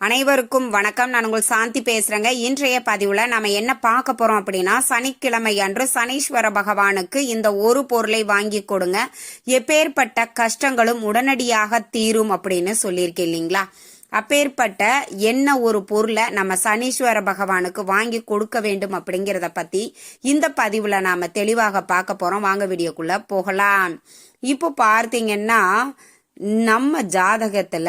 அனைவருக்கும் வணக்கம். நான் உங்கள் சாந்தி பேசுறேங்க. இன்றைய பதிவுல நாம என்ன பார்க்க போறோம் அப்படின்னா சனிக்கிழமை அன்று சனீஸ்வர பகவானுக்கு இந்த ஒரு பொருளை வாங்கி கொடுங்க. எப்பேற்பட்ட கஷ்டங்களும் உடனடியாக தீரும் அப்படின்னு சொல்லியிருக்கேன் இல்லைங்களா? அப்பேற்பட்ட என்ன ஒரு பொருளை நம்ம சனீஸ்வர பகவானுக்கு வாங்கி கொடுக்க வேண்டும் அப்படிங்கிறத பத்தி இந்த பதிவுல நாம தெளிவாக பார்க்க போறோம். வாங்க வீடியோக்குள்ள போகலாம். இப்போ பார்த்தீங்கன்னா நம்ம ஜாதகத்துல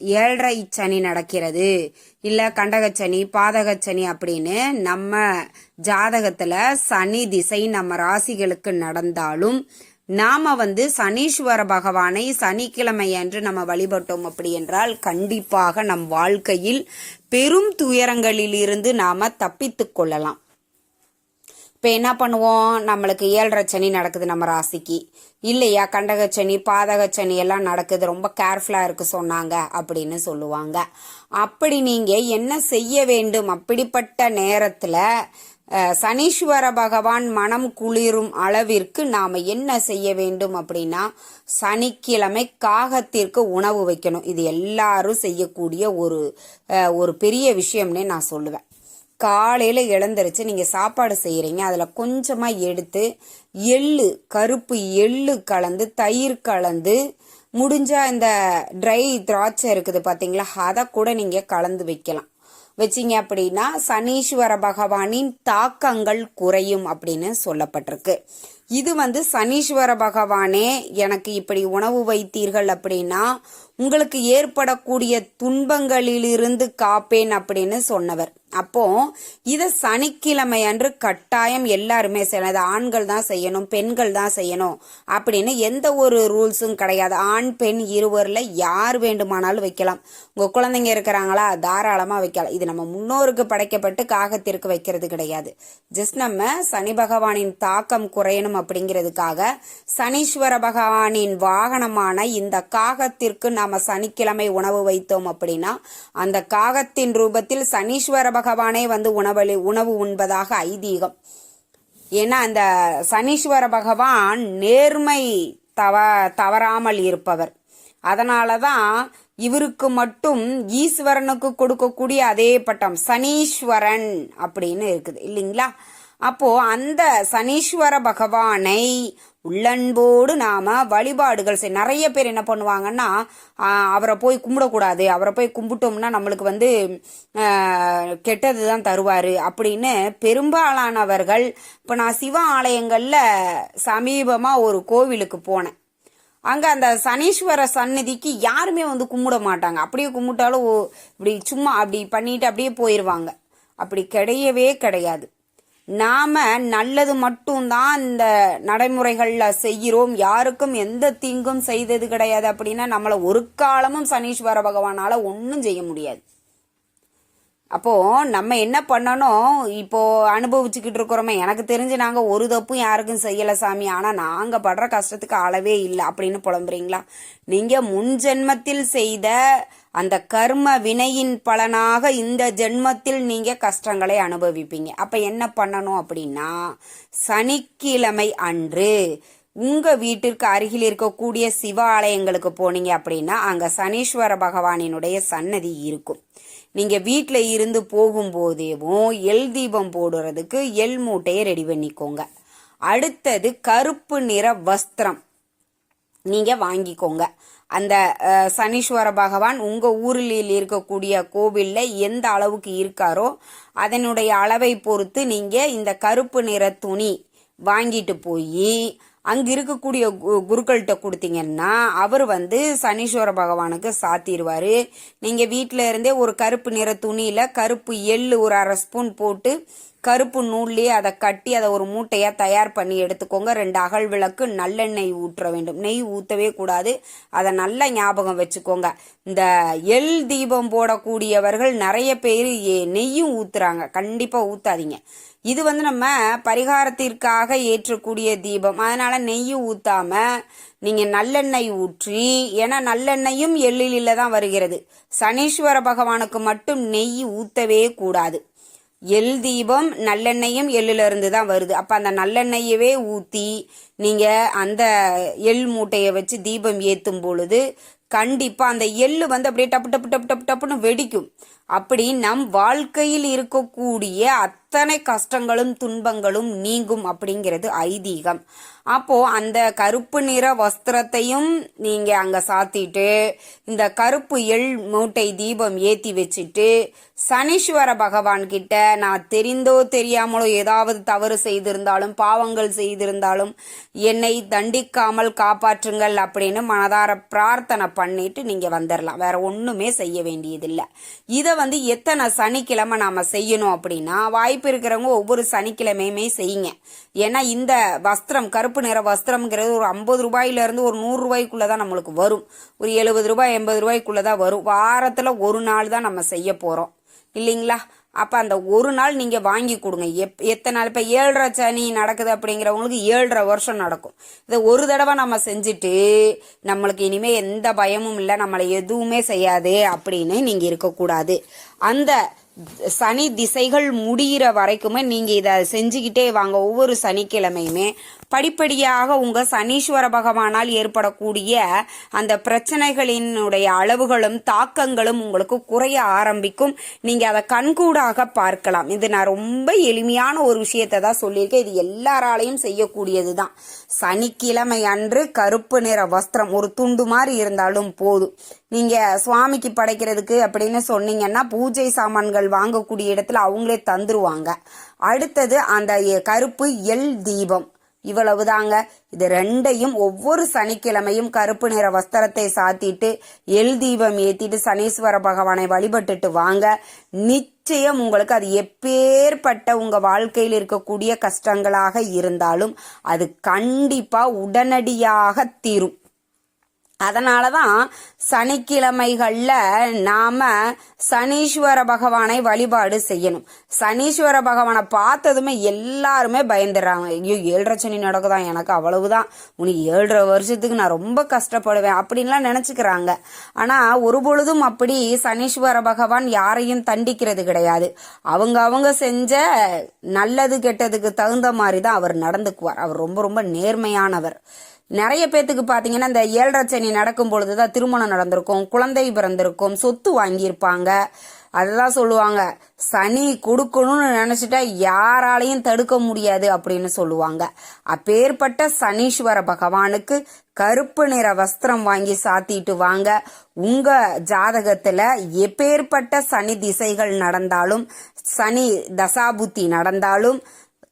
ஏழரை சனி நடக்கிறது. இல்லை கண்டகச்சனி பாதகச்சனி அப்படின்னு நம்ம ஜாதகத்தில் சனி திசை நம்ம ராசிகளுக்கு நடந்தாலும் நாம வந்து சனீஸ்வர பகவானை சனிக்கிழமை அன்று நம்ம வழிபட்டோம் அப்படி என்றால் கண்டிப்பாக நம் வாழ்க்கையில் பெரும் துயரங்களில் இருந்து நாம தப்பித்துக் கொள்ளலாம். இப்போ என்ன பண்ணுவோம்? நம்மளுக்கு ஏழரை சனி நடக்குது நம்ம ராசிக்கு. இல்லையா? கண்டகச்சனி சனி எல்லாம் நடக்குது. ரொம்ப கேர்ஃபுல்லாக இருக்கு சொன்னாங்க அப்படின்னு சொல்லுவாங்க. அப்படி நீங்கள் என்ன செய்ய வேண்டும்? அப்படிப்பட்ட நேரத்தில் சனீஸ்வர பகவான் மனம் குளிரும் அளவிற்கு நாம் என்ன செய்ய வேண்டும் அப்படின்னா சனிக்கிழமை காகத்திற்கு உணவு வைக்கணும். இது எல்லாரும் செய்யக்கூடிய ஒரு ஒரு பெரிய விஷயம்னே நான் சொல்லுவேன். காலையில் இழந்துருச்சு நீங்கள் சாப்பாடு செய்கிறீங்க அதில் கொஞ்சமாக எடுத்து எள்ளு கருப்பு எள்ளு கலந்து தயிர் கலந்து முடிஞ்சால் இந்த ட்ரை திராட்சை இருக்குது பார்த்தீங்களா அதை கூட நீங்கள் கலந்து வைக்கலாம். வச்சிங்க அப்படின்னா சனீஸ்வர பகவானின் தாக்கங்கள் குறையும் அப்படின்னு சொல்லப்பட்டிருக்கு. இது வந்து சனீஸ்வர பகவானே எனக்கு இப்படி உணவு வைத்தீர்கள் அப்படின்னா உங்களுக்கு ஏற்படக்கூடிய துன்பங்களிலிருந்து காப்பேன் அப்படின்னு சொன்னவர். அப்போ இதை சனிக்கிழமை அன்று கட்டாயம் எல்லாருமே செய்யணும். இது ஆண்கள் தான் செய்யணும் பெண்கள் தான் செய்யணும் அப்படின்னு எந்த ஒரு ரூல்ஸும் கிடையாது. ஆண் பெண் இருவரில் யார் வேண்டுமானாலும் வைக்கலாம். உங்கள் குழந்தைங்க இருக்கிறாங்களா? தாராளமாக வைக்கலாம். இது நம்ம முன்னோருக்கு படைக்கப்பட்டு காகத்திற்கு வைக்கிறது கிடையாது. ஜஸ்ட் நம்ம சனி பகவானின் தாக்கம் குறையணும் அப்படிங்கிறதுக்காக சனீஸ்வர பகவானின் வாகனமான இந்த காகத்திற்கு நாம் சனிக்கிழமை உணவு வைத்தோம் அப்படின்னா அந்த காகத்தின் ரூபத்தில் சனீஸ்வர பகவானே வந்து உணவளி உணவு உண்பதாக ஐதீகம். ஏன்னா அந்த சனீஸ்வர பகவான் நேர்மை தவ தவறாமல் இருப்பவர். அதனால தான் இவருக்கு மட்டும் ஈஸ்வரனுக்கு கொடுக்கக்கூடிய அதே பட்டம் சனீஸ்வரன் அப்படின்னு இருக்குது இல்லைங்களா? அப்போ அந்த சனீஸ்வர பகவானை உள்ளன்போடு நாம வழிபாடுகள் செய். நிறைய பேர் என்ன பண்ணுவாங்கன்னா அவரை போய் கும்பிடக்கூடாது. அவரை போய் கும்பிட்டோம்னா நம்மளுக்கு வந்து கெட்டது தான் தருவாரு. அப்படின்னு பெரும்பாலானவர்கள் இப்போ நான் சிவ ஆலயங்களில் சமீபமாக ஒரு கோவிலுக்கு போனேன். அங்கே அந்த சனீஸ்வர சந்நிதிக்கு யாருமே வந்து கும்பிட மாட்டாங்க. அப்படியே கும்பிட்டாலும் ஓ, இப்படி சும்மா அப்படி பண்ணிட்டு அப்படியே போயிடுவாங்க அப்படி கிடையவே கிடையாது. நாம நல்லது மட்டும்தான் இந்த நடைமுறைகள்ல செய்கிறோம். யாருக்கும் எந்த தீங்கும் செய்தது கிடையாது அப்படின்னா நம்மள ஒரு காலமும் சனீஸ்வர பகவானால ஒன்றும் செய்ய முடியாது. அப்போ நம்ம என்ன பண்ணணும்? இப்போ அனுபவிச்சுக்கிட்டு இருக்கிறோமே. எனக்கு தெரிஞ்சு நாங்க ஒரு தப்பும் யாருக்கும் செய்யல சாமி. ஆனா நாங்க படுற கஷ்டத்துக்கு அளவே இல்லை அப்படின்னு புலம்புறீங்களா? நீங்க முன் ஜென்மத்தில் செய்த அந்த கர்ம வினையின் பலனாக இந்த ஜென்மத்தில் நீங்க கஷ்டங்களை அனுபவிப்பீங்க. அப்ப என்ன பண்ணணும் அப்படின்னா சனிக்கிழமை அன்று உங்க வீட்டிற்கு அருகில் இருக்கக்கூடிய சிவ ஆலயங்களுக்கு போனீங்க அப்படின்னா அங்க சனீஸ்வர பகவானினுடைய சன்னதி இருக்கும். நீங்க வீட்டில் இருந்து போகும்போதேவும் எல் தீபம் போடுறதுக்கு எல் மூட்டையை ரெடி பண்ணிக்கோங்க. அடுத்தது கருப்பு நிற வஸ்திரம். நீங்கள் வாங்கிக்கோங்க. அந்த சனீஸ்வர பகவான் உங்கள் ஊரில் இருக்கக்கூடிய கோவிலில் எந்த அளவுக்கு இருக்காரோ அதனுடைய அளவை பொறுத்து நீங்கள் இந்த கருப்பு நிற துணி வாங்கிட்டு போய் அங்கே இருக்கக்கூடிய கு- குருக்கள்கிட்ட கொடுத்தீங்கன்னா அவர் வந்து சனீஸ்வர பகவானுக்கு சாத்திடுவார். நீங்கள் வீட்டில் இருந்தே ஒரு கருப்பு நிற துணியில் கருப்பு எள்ளு ஒரு அரை ஸ்பூன் போட்டு கருப்பு நூல்லேயே அதை கட்டி அதை ஒரு மூட்டையாக தயார் பண்ணி எடுத்துக்கோங்க. ரெண்டு அகல் விளக்கு நல்லெண்ணெய் ஊற்ற வேண்டும். நெய் ஊற்றவே கூடாது. அதை நல்லா ஞாபகம் வச்சுக்கோங்க. இந்த எள் தீபம் போடக்கூடியவர்கள் நிறைய பேர் எ- நெய்யும் ஊற்றுறாங்க கண்டிப்பாக ஊற்றாதீங்க இது வந்து நம்ம பரிகாரத்திற்காக ஏற்றக்கூடிய தீபம். அதனால நெய்யும் ஊத்தாம நீங்க நல்லெண்ணெய் ஊற்றி ஏன்னா நல்லெண்ணெயும் எள்ளில தான் வருகிறது. சனீஸ்வர பகவானுக்கு மட்டும் நெய் ஊத்தவே கூடாது. எள் தீபம் நல்லெண்ணெயும் எள்ளுலேருந்து தான் வருது. அப்போ அந்த நல்லெண்ணெயவே ஊற்றி நீங்கள் அந்த எள் மூட்டையை வச்சு தீபம் ஏற்றும் பொழுது கண்டிப்பாக அந்த எள்ளு வந்து அப்படியே டப்பு டப்பு டப்பு டப்பு டப்புன்னு வெடிக்கும். அப்படி நம் வாழ்க்கையில் இருக்கக்கூடிய அத்தனை கஷ்டங்களும் துன்பங்களும் நீங்கும் அப்படிங்கிறது ஐதீகம். அப்போ அந்த கருப்பு நிற வஸ்திரத்தையும் நீங்க அங்க சாத்திட்டு இந்த கருப்பு எள் மூட்டை தீபம் ஏத்தி வச்சுட்டு சனீஸ்வர பகவான் கிட்ட நான் தெரிந்தோ தெரியாமலோ ஏதாவது தவறு செய்திருந்தாலும் பாவங்கள் செய்திருந்தாலும் என்னை தண்டிக்காமல் காப்பாற்றுங்கள் அப்படின்னு மனதார பிரார்த்தனை பண்ணிட்டு நீங்க வந்துடலாம் வேற ஒண்ணுமே செய்ய வேண்டியதில்லை. இதை வந்து எத்தனை சனிக்கிழமை நாம செய்யணும் அப்படின்னா வாய்ப்பு இருக்கிறவங்க ஒவ்வொரு சனிக்கிழமையுமே செய்யுங்க. ஏன்னா இந்த வஸ்திரம் கருப்பு நிற வஸ்திரம்ங்கிறது ஒரு ஐம்பது ரூபாயிலேருந்து ஒரு நூறுரூபாய்க்குள்ளே தான் நம்மளுக்கு வரும். ஒரு எழுபது ரூபாய் எண்பது ரூபாய்க்குள்ளே தான் வரும். வாரத்தில் ஒரு நாள் தான் நம்ம செய்ய போகிறோம் இல்லைங்களா? அப்போ அந்த ஒரு நாள் நீங்கள் வாங்கி கொடுங்க. எப் எத்தனை நாள்? இப்போ ஏழரை சனி நடக்குது அப்படிங்கிறவங்களுக்கு ஏழரை வருஷம் நடக்கும். இதை ஒரு தடவை நம்ம செஞ்சுட்டு நம்மளுக்கு இனிமேல் எந்த பயமும் இல்லை நம்மளை எதுவுமே செய்யாது அப்படின்னு நீங்கள் இருக்கக்கூடாது. அந்த சனி திசைகள் முடிகிற வரைக்குமே நீங்கள் இதை செஞ்சுக்கிட்டே வாங்க. ஒவ்வொரு சனிக்கிழமையுமே படிப்படியாக உங்க சனீஸ்வர பகவானால் ஏற்படக்கூடிய அந்த பிரச்சனைகளினுடைய அளவுகளும் தாக்கங்களும் உங்களுக்கு குறைய ஆரம்பிக்கும். நீங்க அதை கண்கூடாக பார்க்கலாம். இது நான் ரொம்ப எளிமையான ஒரு விஷயத்தை தான் சொல்லியிருக்கேன். இது எல்லாராலையும் செய்யக்கூடியது தான் சனிக்கிழமை அன்று கருப்பு நிற வஸ்திரம் ஒரு துண்டு மாதிரி இருந்தாலும் போதும். நீங்க சுவாமிக்கு படைக்கிறதுக்கு அப்படின்னு சொன்னீங்கன்னா பூஜை சாமான்கள் வாங்கக்கூடிய இடத்துல அவங்களே தந்துருவாங்க. அடுத்தது அந்த கருப்பு எல் தீபம். இவ்வளவுதாங்க. இது ரெண்டையும் ஒவ்வொரு சனிக்கிழமையும் கருப்பு நிற வஸ்திரத்தை சாத்திட்டு எல் தீபம் ஏத்திட்டு சனீஸ்வர பகவானை வழிபட்டுட்டு வாங்க. நிச்சயம் உங்களுக்கு அது எப்பேற்பட்ட உங்க வாழ்க்கையில் இருக்கக்கூடிய கஷ்டங்களாக இருந்தாலும் அது கண்டிப்பா உடனடியாக தீரும். அதனால தான் சனிக்கிழமைகளில் நாம் சனீஸ்வர பகவானை வழிபாடு செய்யணும். சனீஸ்வர பகவானை பார்த்ததுமே எல்லாருமே பயந்துடுறாங்க. ஐயோ ஏழரை சனி நடக்குதான் எனக்கு அவ்வளவுதான். உனக்கு ஏழரை வருஷத்துக்கு நான் ரொம்ப கஷ்டப்படுவேன் அப்படின்லாம் நினச்சிக்கிறாங்க. ஆனால் ஒரு பொழுதும் அப்படி சனீஸ்வர பகவான் யாரையும் தண்டிக்கிறது கிடையாது. அவங்க அவங்க செஞ்ச நல்லது கெட்டதுக்கு தகுந்த மாதிரி தான் அவர் நடந்துக்குவார். அவர் ரொம்ப ரொம்ப நேர்மையானவர். நிறைய பேத்துக்கு பார்த்தீங்கன்னா இந்த ஏழரை சனி நடக்கும் பொழுதுதான் திருமணம் நடந்திருக்கும் குழந்தை பிறந்திருக்கும் சொத்து வாங்கியிருப்பாங்க. அதுதான் சொல்லுவாங்க. சனி கொடுக்கணும்னு நினைச்சிட்டா யாராலையும் தடுக்க முடியாது அப்படின்னு சொல்லுவாங்க. அப்பேற்பட்ட சனீஸ்வர பகவானுக்கு கருப்பு நிற வஸ்திரம் வாங்கி சாத்திட்டு வாங்க. உங்க ஜாதகத்துல எப்பேற்பட்ட சனி திசைகள் நடந்தாலும் சனி தசாபுத்தி நடந்தாலும்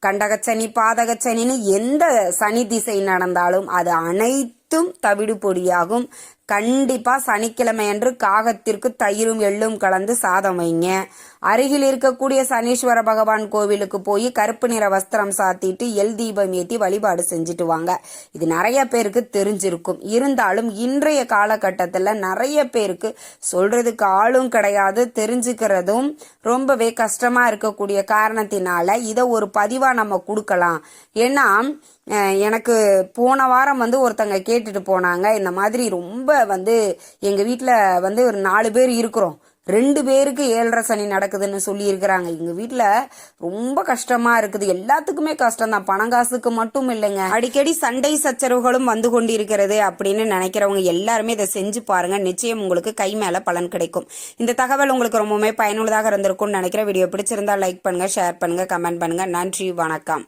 கண்டகச்சனி பாதகச்சனின்னு எந்த சனி திசை நடந்தாலும் அது அனைத்தும் தவிடு பொடியாகும். கண்டிப்பாக சனிக்கிழமை அன்று காகத்திற்கு தயிரும் எள்ளும் கலந்து சாதம் வைங்க. அருகில் இருக்கக்கூடிய சனீஸ்வர பகவான் கோவிலுக்கு போய் கருப்பு நிற வஸ்திரம் சாத்திட்டு எல் தீபம் ஏத்தி வழிபாடு செஞ்சுட்டு வாங்க. இது நிறைய பேருக்கு தெரிஞ்சிருக்கும். இருந்தாலும் இன்றைய காலகட்டத்தில் நிறைய பேருக்கு சொல்றதுக்கு ஆளும் கிடையாது தெரிஞ்சுக்கிறதும் ரொம்பவே கஷ்டமா இருக்கக்கூடிய காரணத்தினால இதை ஒரு பதிவா நம்ம கொடுக்கலாம். ஏன்னா எனக்கு போன வாரம் வந்து ஒருத்தங்க கேட்டுட்டு போனாங்க. இந்த மாதிரி ரொம்ப வந்து எங்க வீட்டில் வந்து ஒரு நாலு பேர் இருக்கிறோம். ரெண்டு பேருக்கு ஏழரை சனி நடக்குதுன்னு சொல்லியிருக்கிறாங்க. எங்கள் வீட்டில் ரொம்ப கஷ்டமாக இருக்குது. எல்லாத்துக்குமே கஷ்டம் தான் பணங்காசுக்கு மட்டும் இல்லைங்க. அடிக்கடி சண்டை சச்சரவுகளும் வந்து கொண்டிருக்கிறது அப்படின்னு நினைக்கிறவங்க எல்லாருமே இதை செஞ்சு பாருங்கள் நிச்சயம் உங்களுக்கு கை மேலே பலன் கிடைக்கும். இந்த தகவல் உங்களுக்கு ரொம்பவுமே பயனுள்ளதாக இருந்திருக்கும்னு நினைக்கிறேன். வீடியோ பிடிச்சிருந்தா லைக் பண்ணுங்கள் ஷேர் பண்ணுங்கள் கமெண்ட் பண்ணுங்கள் நன்றி வணக்கம்.